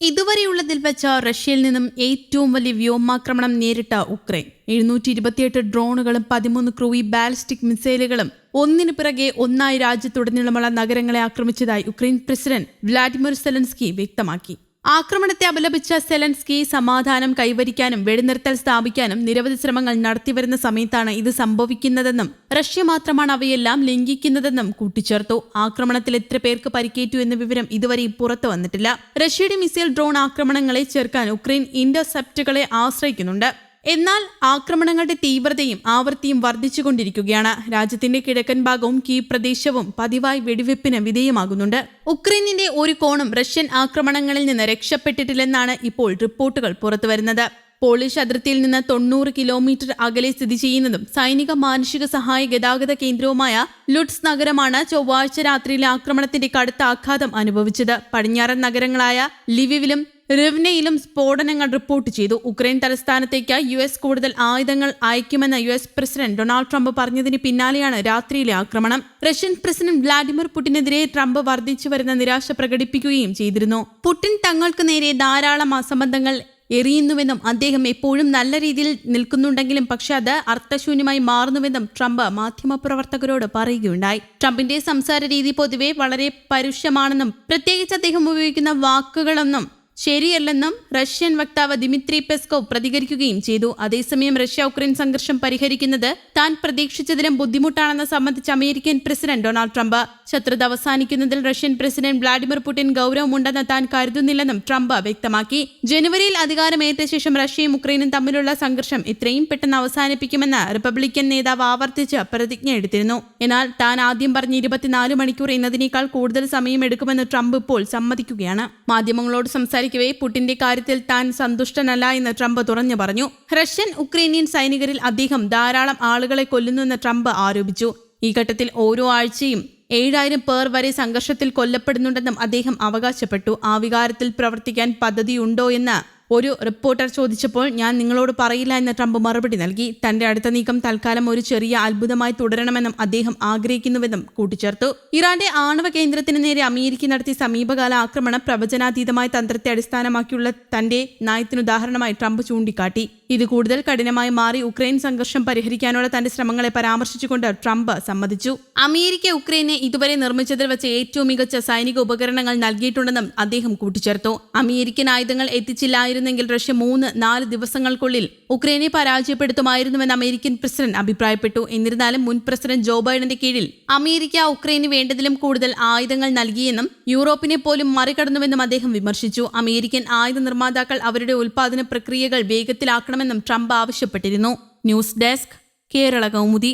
ഇതുവരെയുള്ളതിൽ വെച്ച റഷ്യയിൽ നിന്നും ഏറ്റവും വലിയ വ്യോമാക്രമണം നേരിട്ട ഉക്രൈൻ. എഴുന്നൂറ്റി ഇരുപത്തിയെട്ട് ഡ്രോണുകളും പതിമൂന്ന് ക്രൂയി ബാലിസ്റ്റിക് മിസൈലുകളും ഒന്നിനു പിറകെ ഒന്നായി രാജ്യത്തുടനീളമുള്ള നഗരങ്ങളെ ആക്രമിച്ചതായി ഉക്രൈൻ പ്രസിഡന്റ് വ്ളാഡിമിർ സെലൻസ്കി വ്യക്തമാക്കി. ആക്രമണത്തെ അപലപിച്ച സെലൻസ്കി സമാധാനം കൈവരിക്കാനും വെടിനിർത്തൽ സ്ഥാപിക്കാനും നിരവധി ശ്രമങ്ങൾ നടത്തിവരുന്ന സമയത്താണ് ഇത് സംഭവിക്കുന്നതെന്നും റഷ്യ മാത്രമാണ് അവയെല്ലാം ലംഘിക്കുന്നതെന്നും കൂട്ടിച്ചേർത്തു. ആക്രമണത്തിൽ എത്ര പേർക്ക് പരിക്കേറ്റു എന്ന വിവരം ഇതുവരെ പുറത്തു വന്നിട്ടില്ല. റഷ്യയുടെ മിസൈൽ ഡ്രോൺ ആക്രമണങ്ങളെ ചെറുക്കാൻ ഉക്രൈൻ ഇന്റർസെപ്റ്റുകളെ ആശ്രയിക്കുന്നുണ്ട്. എന്നാൽ ആക്രമണങ്ങളുടെ തീവ്രതയും ആവൃത്തിയും വർദ്ധിച്ചുകൊണ്ടിരിക്കുകയാണ്. രാജ്യത്തിന്റെ കിഴക്കൻ ഭാഗവും കീ പ്രദേശവും പതിവായി വെടിവെപ്പിന് വിധേയമാകുന്നുണ്ട്. ഉക്രൈനിന്റെ ഒരു കോണും റഷ്യൻ ആക്രമണങ്ങളിൽ നിന്ന് രക്ഷപ്പെട്ടിട്ടില്ലെന്നാണ് ഇപ്പോൾ റിപ്പോർട്ടുകൾ പുറത്തുവരുന്നത്. പോളിഷ് അതിർത്തിയിൽ നിന്ന് തൊണ്ണൂറ് കിലോമീറ്റർ അകലെ സ്ഥിതി ചെയ്യുന്നതും സൈനിക മാനുഷിക സഹായ ഗതാഗത കേന്ദ്രവുമായ ലുട്സ് നഗരമാണ് ചൊവ്വാഴ്ച രാത്രിയിലെ ആക്രമണത്തിന്റെ കടുത്ത ആഘാതം അനുഭവിച്ചത്. പടിഞ്ഞാറൻ നഗരങ്ങളായ ലിവിവിലും റിവ്നയിലും സ്ഫോടനങ്ങൾ റിപ്പോർട്ട് ചെയ്തു. ഉക്രൈൻ തലസ്ഥാനത്തേക്ക് യു എസ് കൂടുതൽ ആയുധങ്ങൾ അയക്കുമെന്ന് U S president Donald Trump പറഞ്ഞതിന് പിന്നാലെയാണ് രാത്രിയിലെ ആക്രമണം. റഷ്യൻ പ്രസിഡന്റ് വ്ളാഡിമിർ പുടിനെതിരെ ട്രംപ് വർദ്ധിച്ചു വരുന്ന നിരാശ പ്രകടിപ്പിക്കുകയും ചെയ്തിരുന്നു. പുടിൻ തങ്ങൾക്ക് നേരെ ധാരാളം അസംബന്ധങ്ങൾ എറിയുന്നുവെന്നും അദ്ദേഹം എപ്പോഴും നല്ല രീതിയിൽ നിൽക്കുന്നുണ്ടെങ്കിലും പക്ഷെ അത് അർത്ഥശൂന്യമായി മാറുന്നുവെന്നും ട്രംപ് മാധ്യമപ്രവർത്തകരോട് പറയുകയുണ്ടായി. ട്രംപിന്റെ സംസാര രീതി പൊതുവെ വളരെ പരുഷമാണെന്നും പ്രത്യേകിച്ച് അദ്ദേഹം ഉപയോഗിക്കുന്ന വാക്കുകളൊന്നും ശരിയല്ലെന്നും റഷ്യൻ വക്താവ് ദിമിത്രി പെസ്കോ പ്രതികരിക്കുകയും ചെയ്തു. അതേസമയം റഷ്യ ഉക്രൈൻ സംഘർഷം പരിഹരിക്കുന്നത് താൻ പ്രതീക്ഷിച്ചതിലും ബുദ്ധിമുട്ടാണെന്ന് സംബന്ധിച്ച് അമേരിക്കൻ പ്രസിഡന്റ് ഡൊണാൾഡ് ട്രംപ്. ശത്രുത അവസാനിക്കുന്നതിൽ റഷ്യൻ പ്രസിഡന്റ് വ്ളാഡിമിർ പുടിൻ ഗൌരവമുണ്ടെന്ന് താൻ കരുതുന്നില്ലെന്നും ട്രംപ് വ്യക്തമാക്കി. ജനുവരിയിൽ അധികാരമേറ്റ ശേഷം റഷ്യയും ഉക്രൈനും തമ്മിലുള്ള സംഘർഷം ഇത്രയും പെട്ടെന്ന് അവസാനിപ്പിക്കുമെന്ന് റിപ്പബ്ലിക്കൻ നേതാവ് ആവർത്തിച്ച് പ്രതിജ്ഞ എടുത്തിരുന്നു. എന്നാൽ താൻ ആദ്യം പറഞ്ഞ ഇരുപത്തിനാല് മണിക്കൂർ എന്നതിനേക്കാൾ കൂടുതൽ സമയം എടുക്കുമെന്ന് ട്രംപ് ഇപ്പോൾ സമ്മതിക്കുകയാണ്. മാധ്യമങ്ങളോട് സംസാരിക്കവേ പുടിന്റെ കാര്യത്തിൽ താൻ സന്തുഷ്ടനല്ല എന്ന് ട്രംപ് തുറഞ്ഞു പറഞ്ഞു. റഷ്യൻ ഉക്രൈനിയൻ സൈനികരിൽ അദ്ദേഹം ധാരാളം ആളുകളെ കൊല്ലുന്നുവെന്ന് ട്രംപ് ആരോപിച്ചു. ഈ ഘട്ടത്തിൽ ഓരോ ആഴ്ചയും ഏഴായിരം പേർ വരെ സംഘർഷത്തിൽ കൊല്ലപ്പെടുന്നുണ്ടെന്നും അദ്ദേഹം അവകാശപ്പെട്ടു. ആ വികാരത്തിൽ പ്രവർത്തിക്കാൻ പദ്ധതിയുണ്ടോ എന്ന് ഒരു റിപ്പോർട്ടർ ചോദിച്ചപ്പോൾ ഞാൻ നിങ്ങളോട് പറയില്ല എന്ന് ട്രംപ് മറുപടി നൽകി. തന്റെ അടുത്ത നീക്കം തൽക്കാലം ഒരു ചെറിയ അത്ഭുതമായി തുടരണമെന്നും അദ്ദേഹം ആഗ്രഹിക്കുന്നുവെന്നും കൂട്ടിച്ചേർത്തു. ഇറാന്റെ ആണവ കേന്ദ്രത്തിന് നേരെ അമേരിക്ക നടത്തിയ സമീപകാല ആക്രമണം പ്രവചനാതീതമായ തന്ത്രത്തെ അടിസ്ഥാനമാക്കിയുള്ള തന്റെ നയത്തിനുദാഹരണമായി ട്രംപ് ചൂണ്ടിക്കാട്ടി. ഇത് കൂടുതൽ കഠിനമായി മാറി ഉക്രൈൻ സംഘർഷം പരിഹരിക്കാനുള്ള തന്റെ ശ്രമങ്ങളെ പരാമർശിച്ചുകൊണ്ട് ട്രംപ് സമ്മതിച്ചു. അമേരിക്ക ഉക്രൈനെ ഇതുവരെ നിർമ്മിച്ചതിൽ വെച്ച് ഏറ്റവും മികച്ച സൈനിക ഉപകരണങ്ങൾ നൽകിയിട്ടുണ്ടെന്നും അദ്ദേഹം കൂട്ടിച്ചേർത്തു. അമേരിക്കൻ ആയുധങ്ങൾ എത്തിച്ചില്ലായിരുന്നെങ്കിൽ റഷ്യ മൂന്ന് നാല് ദിവസങ്ങൾക്കുള്ളിൽ ഉക്രൈനെ പരാജയപ്പെടുത്തുമായിരുന്നുവെന്ന് അമേരിക്കൻ പ്രസിഡന്റ് അഭിപ്രായപ്പെട്ടു. എന്നിരുന്നാലും മുൻ പ്രസിഡന്റ് ജോ ബൈഡന്റെ കീഴിൽ അമേരിക്ക ഉക്രൈന് വേണ്ടതിലും കൂടുതൽ ആയുധങ്ങൾ നൽകിയെന്നും യൂറോപ്പിനെ പോലും മറികടന്നുവെന്നും അദ്ദേഹം വിമർശിച്ചു. അമേരിക്കൻ ആയുധ നിർമ്മാതാക്കൾ അവരുടെ ഉൽപാദന പ്രക്രിയകൾ വേഗത്തിലാക്കണം ചെയ്യണമെന്നും ട്രംപ് ആവശ്യപ്പെട്ടിരുന്നു. News desk Kerala Kaumudi.